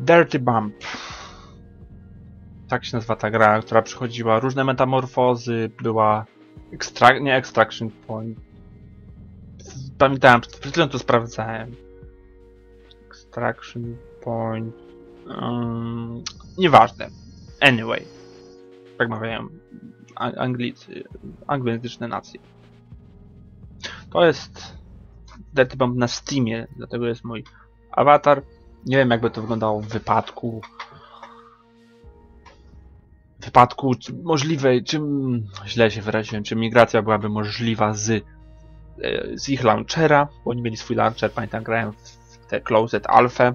Dirty Bump. Tak się nazywa ta gra, która przychodziła różne metamorfozy, była nie Extraction Point. Pamiętałem, przed chwilą to sprawdzałem. Extraction Point. Um, nieważne. Anyway. Tak mawiają An- Anglicy, anglojęzyczne nacje. To jest Dirty Bomb na Steamie, dlatego jest mój awatar. Nie wiem jakby to wyglądało w wypadku w wypadku możliwej, czym źle się wyraziłem, czy migracja byłaby możliwa z, e, z ich launchera, bo oni mieli swój launcher, pamiętam grałem w te Closed Alpha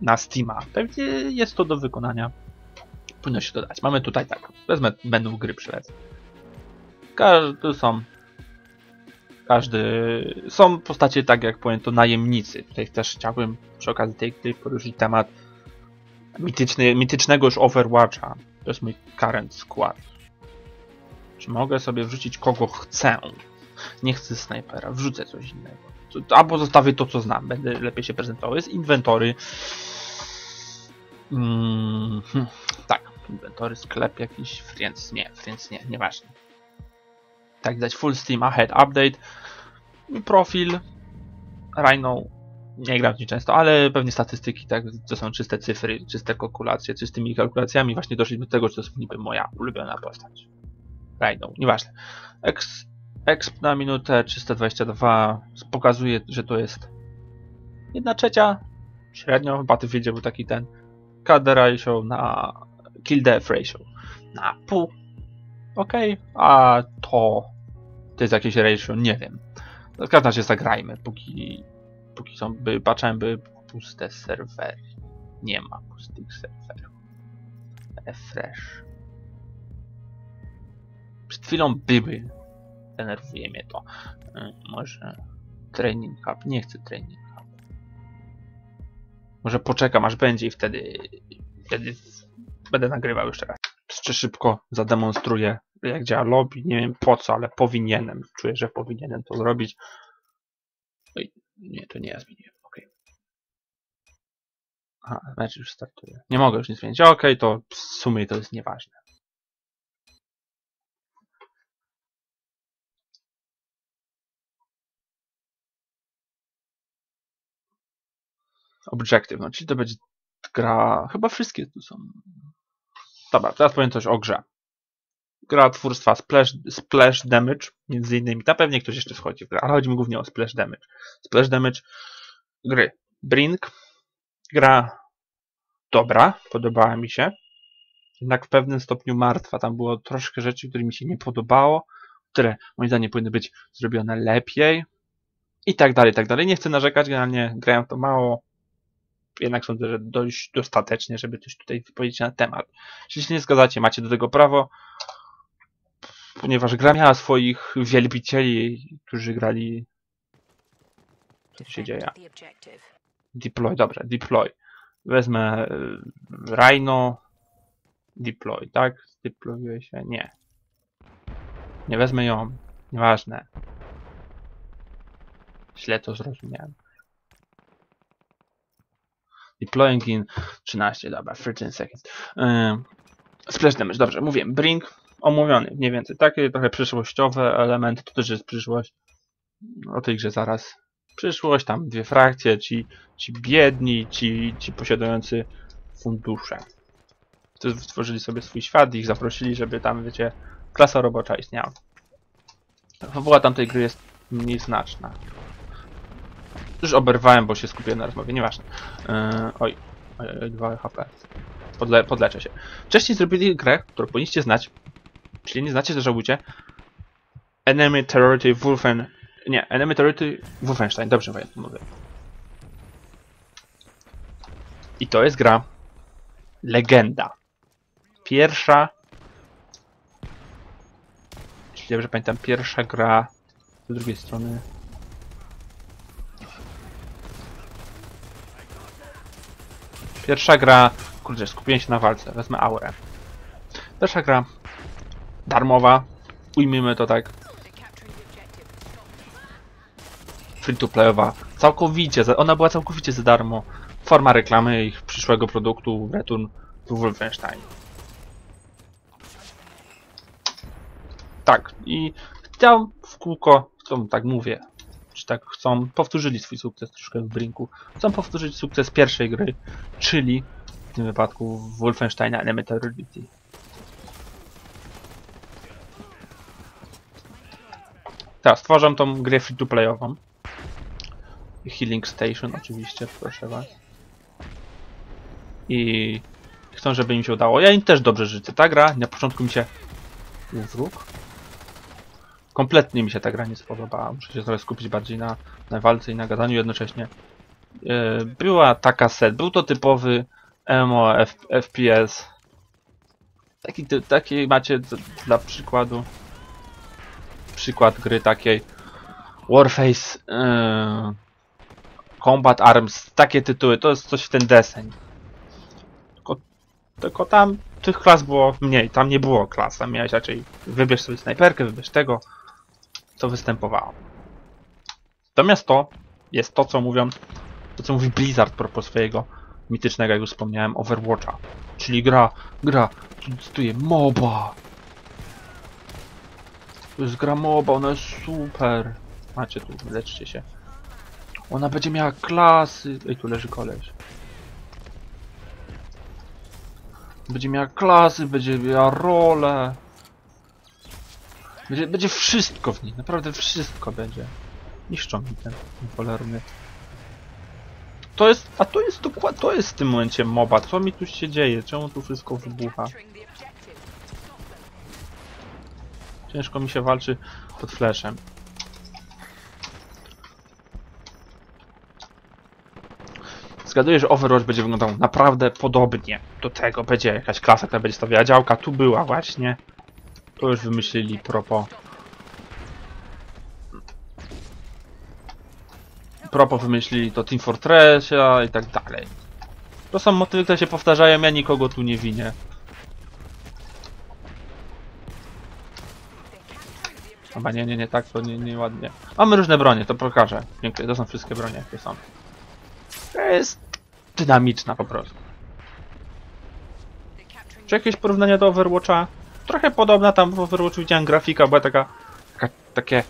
na Steama. Pewnie jest to do wykonania. Powinno się dodać. Mamy tutaj tak, wezmę menu gry przelecę. Każdy są każdy. Są postacie, tak jak powiem, to najemnicy. Tutaj też chciałbym przy okazji tej gry poruszyć temat mityczny, mitycznego już Overwatcha. To jest mój current skład. Czy mogę sobie wrzucić kogo chcę? Nie chcę snajpera, wrzucę coś innego. Albo zostawię to, co znam. Będę lepiej się prezentował. Jest inwentory. Mm, hm, tak, inwentory, sklep jakiś, friends, nie, friends nie, nieważne. Tak dać full Steam Ahead Update. Profil. Rhino. Nie gram w często, ale pewnie statystyki, tak, to są czyste cyfry, czyste kalkulacje. Czystymi kalkulacjami właśnie doszliśmy do tego, że to jest niby moja ulubiona postać. Rhino, nieważne. Ex, exp na minutę 322 pokazuje, że to jest jedna trzecia. Średnio, w Battlefieldzie był taki ten KD ratio na kill death ratio na pół. Ok, a to to jest jakieś ratio, nie wiem. W każdym razie zagrajmy, póki, póki są, by, patrzałem, by puste serwery. Nie ma pustych serwerów. Refresh. Przed chwilą były. Denerwuje mnie to. Y, Może training hub. Nie chcę training hub. Może poczekam aż będzie i wtedy, wtedy będę nagrywał jeszcze raz. Jeszcze szybko zademonstruję jak działa lobby. Nie wiem po co, ale powinienem. Czuję, że powinienem to zrobić. Oj, nie, to nie ja zmieniłem. Okej. Aha, mecz już startuje. Nie mogę już nic zmienić. Okej, to w sumie to jest nieważne. Objective, no czyli to będzie gra. Chyba wszystkie tu są. Dobra, teraz powiem coś o grze. Gra twórstwa Splash, Splash Damage, między innymi. Tam pewnie ktoś jeszcze wchodzi w grę, ale chodzi mi głównie o Splash Damage. Splash Damage gry. Brink. Gra dobra, podobała mi się. Jednak w pewnym stopniu martwa. Tam było troszkę rzeczy, które mi się nie podobało, które moim zdaniem powinny być zrobione lepiej. I tak dalej, i tak dalej. Nie chcę narzekać, generalnie grałem to mało. Jednak sądzę, że dość dostatecznie, żeby coś tutaj wypowiedzieć na temat. Jeśli się nie zgadzacie, macie do tego prawo, ponieważ gra miała swoich wielbicieli, którzy grali. Co się dzieje? Deploy, dobrze, deploy. Wezmę y, Rhino. Deploy, tak? Deployuje się? Nie. Nie wezmę ją. Nieważne. Źle to zrozumiałem. Deploying in 13, dobra, 13 seconds. Ym, splash damage, dobrze, mówiłem. Brink, omówiony, mniej więcej. Takie trochę przyszłościowe elementy, to też jest przyszłość. O tej grze zaraz. Przyszłość, tam dwie frakcje, ci, ci biedni, ci, ci posiadający fundusze. To stworzyli sobie swój świat i ich zaprosili, żeby tam, wiecie, klasa robocza istniała. Fabuła tamtej gry jest mniej znaczna. Już oberwałem, bo się skupiłem na rozmowie, nieważne. Yy, oj, oj, oj, 2 HP. Podle, podleczę się. Wcześniej zrobili grę, którą powinniście znać. Jeśli nie znacie, to żałujcie. Enemy Territory Wolfen... Nie, Enemy Territory Wolfenstein, dobrze mówię. I to jest gra legenda. Pierwsza jeśli dobrze pamiętam, pierwsza gra z drugiej strony. Pierwsza gra. Kurde, skupiłem się na walce. Wezmę aurę. Pierwsza gra. Darmowa. Ujmijmy to tak. They're capturing the objective. Stop them. free to playowa, całkowicie, za, ona była całkowicie za darmo. Forma reklamy ich przyszłego produktu Return to Wolfenstein. Tak, i chciałem w kółko, chcą, tak mówię, czy tak chcą, powtórzyli swój sukces troszkę w Brinku. Chcą powtórzyć sukces pierwszej gry, czyli w tym wypadku Wolfensteina Elemental Reality. Teraz stworzę tą grę free to playową. Healing Station oczywiście, proszę was. I chcą, żeby im się udało. Ja im też dobrze życzę. Ta gra na początku mi się... U, Wróg? Kompletnie mi się ta gra nie spodobała. Muszę się trochę skupić bardziej na, na walce i na gadaniu jednocześnie. E, Była taka set. Był to typowy MMO F FPS. Taki, taki macie dla przykładu przykład gry takiej Warface yy, Combat Arms, takie tytuły, to jest coś w ten deseń. Tylko, tylko tam tych klas było mniej, tam nie było klas, tam miałeś raczej wybierz sobie snajperkę, wybierz tego, co występowało. Natomiast to jest to, co mówią, to co mówi Blizzard propos swojego mitycznego, jak już wspomniałem, Overwatcha. Czyli gra, gra, tu cytuję, MOBA. To jest gra MOBA, ona jest super. Macie tu, leczcie się. Ona będzie miała klasy. Ej, tu leży koleś. Będzie miała klasy, będzie miała rolę. Będzie, będzie wszystko w niej, naprawdę wszystko będzie. Niszczą mi ten, ten cholerny. To jest, a to jest dokładnie, to jest w tym momencie MOBA. Co mi tu się dzieje? Czemu tu wszystko wybucha? Ciężko mi się walczy pod flashem. Zgaduję, że Overwatch będzie wyglądał naprawdę podobnie do tego. Będzie jakaś klasa, która będzie stawiała działka. Tu była właśnie. To już wymyślili propos. Propos wymyślili to Team Fortressia i tak dalej. To są motywy, które się powtarzają, ja nikogo tu nie winię. Chyba nie, nie, nie, tak to nie, nie ładnie. Mamy różne bronie, to pokażę. Dziękuję, to są wszystkie bronie, jakie są. To jest dynamiczna po prostu. Czy jakieś porównania do Overwatcha? Trochę podobna tam w Overwatchu widziałem grafika, była taka, taka takie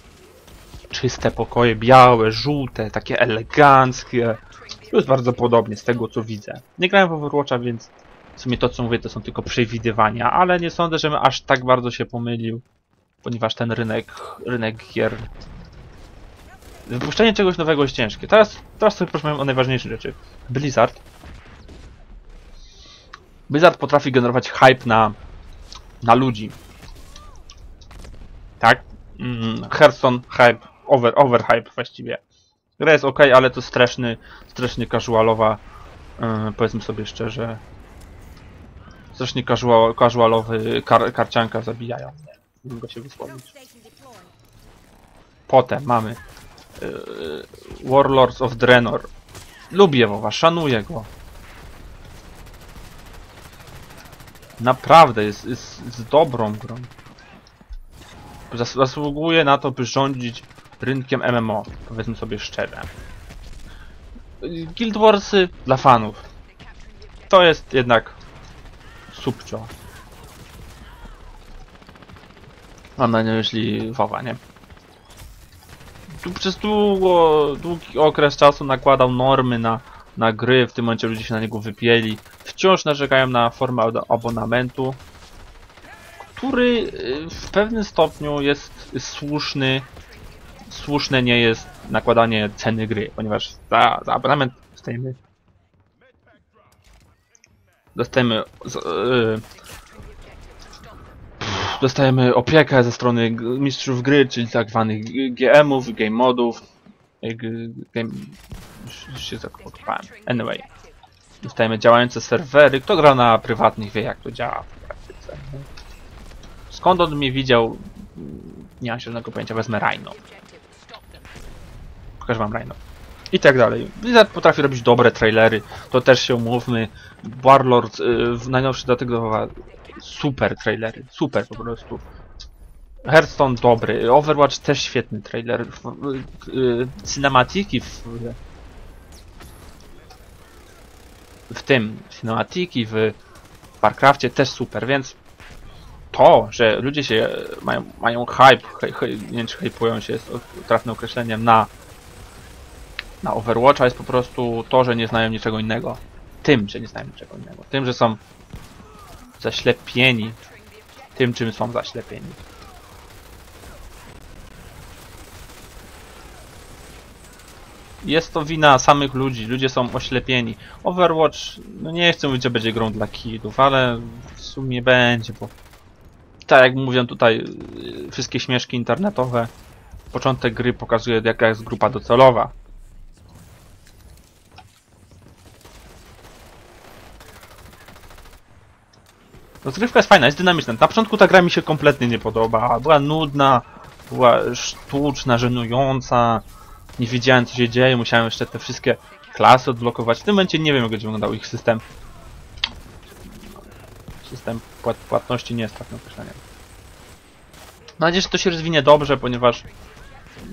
czyste pokoje, białe, żółte, takie eleganckie. To jest bardzo podobnie z tego co widzę. Nie grałem w Overwatcha, więc w sumie to co mówię to są tylko przewidywania, ale nie sądzę, żebym aż tak bardzo się pomylił ponieważ ten rynek, rynek gier. Wypuszczenie czegoś nowego jest ciężkie. Teraz, teraz sobie porozmawiam o najważniejszej rzeczy. Blizzard. Blizzard potrafi generować hype na, na ludzi. Tak? Mm, Hearthstone hype, over, overhype właściwie. Gra jest ok, ale to straszny, strasznie casualowa, yy, powiedzmy sobie szczerze. Strasznie casual, casualowy kar, karcianka zabijają mnie mógł go się wysłowić. Potem mamy yy, Warlords of Draenor. Lubię WoWa, szanuję go. Naprawdę jest, jest, jest dobrą grą. Zas zasługuje na to, by rządzić rynkiem MMO, powiedzmy sobie szczerze. Guild Warsy dla fanów. To jest jednak subcio. Mam na myśli WoWa, nie? Tu przez długo, długi okres czasu nakładał normy na, na gry, w tym momencie ludzie się na niego wypieli. Wciąż narzekają na formę ab- abonamentu, który y, w pewnym stopniu jest, słuszny. Słuszne nie jest nakładanie ceny gry, ponieważ za, za abonament dostajemy dostajemy z, y, dostajemy opiekę ze strony mistrzów gry, czyli tak zwanych GM-ów, game modów. Już, już się zakopałem. Anyway. Dostajemy działające serwery. Kto gra na prywatnych wie jak to działa w praktyce. Skąd on mnie widział? Nie mam żadnego pojęcia. Wezmę Rhino. Pokażę wam Rhino. I tak dalej. Blizzard potrafi robić dobre trailery. To też się umówmy. Warlord, y, w najnowszy dodatek do WoWa, super trailery, super po prostu. Hearthstone dobry, Overwatch też świetny trailer. Cinematiki w, w tym, cinematiki w Warcraftie też super, więc to, że ludzie się mają, mają hype, nie wiem czy hypują się, jest trafnym określeniem, na, na Overwatcha jest po prostu to, że nie znają niczego innego. Tym, że nie znają niczego innego. Tym, że są zaślepieni tym, czym są zaślepieni. Jest to wina samych ludzi, ludzie są oślepieni. Overwatch, no nie chcę mówić, że będzie grą dla kidów, ale w sumie będzie, bo tak jak mówią tutaj yy, wszystkie śmieszki internetowe, początek gry pokazuje jaka jest grupa docelowa. Rozgrywka jest fajna, jest dynamiczna. Na początku ta gra mi się kompletnie nie podoba. Była nudna, była sztuczna, żenująca. Nie wiedziałem co się dzieje, musiałem jeszcze te wszystkie klasy odblokować. W tym momencie nie wiem jak będzie wyglądał ich system. System płat płatności nie jest trafnym określeniem. Mam nadzieję, że to się rozwinie dobrze, ponieważ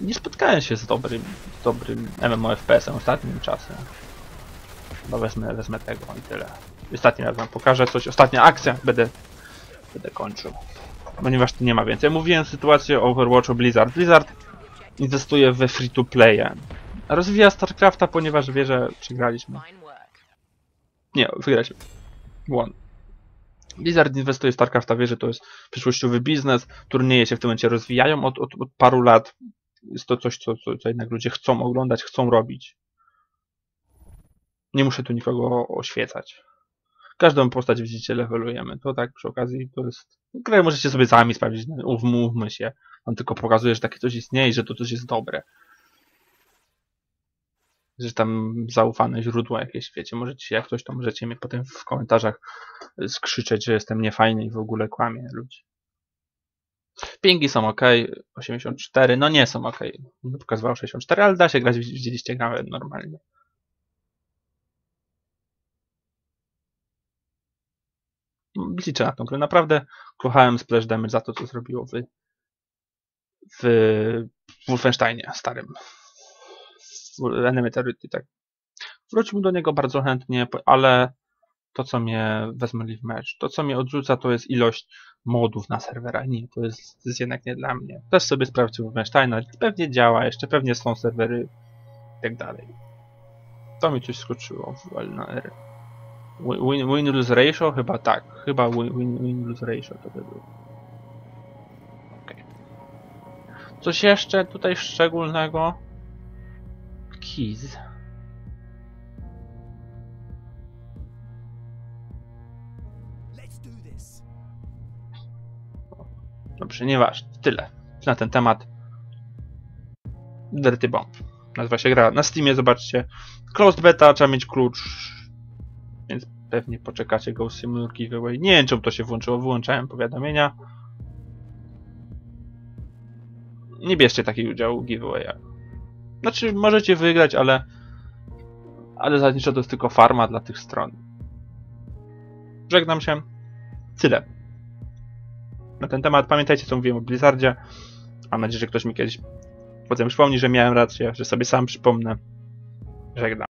nie spotkałem się z dobrym, z dobrym MMOFPS-em ostatnim czasem. No wezmę, wezmę tego i tyle. Ostatni raz wam pokażę coś. Ostatnia akcja. Będę, będę kończył. Ponieważ tu nie ma więcej. Mówiłem sytuację o Overwatchu Blizzard. Blizzard inwestuje we free to play. Rozwija StarCrafta, ponieważ wie, że przegraliśmy. Nie, wygraliśmy. Błąd. Blizzard inwestuje w StarCrafta, wie, że to jest przyszłościowy biznes. Turnieje się w tym momencie rozwijają od, od, od paru lat. Jest to coś, co, co, co jednak ludzie chcą oglądać, chcą robić. Nie muszę tu nikogo oświecać. Każdą postać widzicie, levelujemy. To tak przy okazji to jest. Grę możecie sobie sami sprawdzić, no, umówmy się. On tylko pokazuje, że takie coś istnieje że to coś jest dobre. Że tam zaufane źródła jakieś, wiecie, możecie, jak coś to możecie mnie potem w komentarzach skrzyczeć, że jestem niefajny i w ogóle kłamię ludzi. Pingi są ok, 84, no nie są ok. Pokazywało 64, ale da się grać, widzieliście grę normalnie. Liczę na tą grę. Naprawdę kochałem Splash Damage za to, co zrobiło w, w Wolfensteinie starym. W Enemy Territory, tak. Wróćmy do niego bardzo chętnie, ale to, co mnie wezmę w mecz, to, co mnie odrzuca, to jest ilość modów na serwera. Nie, to jest, to jest jednak nie dla mnie. Też sobie sprawdźcie Wolfensteina, pewnie działa, jeszcze pewnie są serwery i tak dalej. To mi coś skoczyło w LNR. Win, win ratio? Chyba tak. Chyba win, win, ratio to by było. Okay. Coś jeszcze tutaj szczególnego? Keys. Dobrze, nieważne. Tyle na ten temat. Dirty Bomb. Nazywa się gra na Steamie, zobaczcie. Closed beta, trzeba mieć klucz. Pewnie poczekacie Go Simulator Giveaway. Nie wiem, czemu to się włączyło. Wyłączałem powiadomienia. Nie bierzcie takiego udziału w giveawayach. Znaczy, możecie wygrać, ale ale zasadniczo to jest tylko farma dla tych stron. Żegnam się. Tyle. Na ten temat pamiętajcie, co mówiłem o Blizzardzie. Mam nadzieję, że ktoś mi kiedyś potem przypomni, że miałem rację, że sobie sam przypomnę. Żegnam.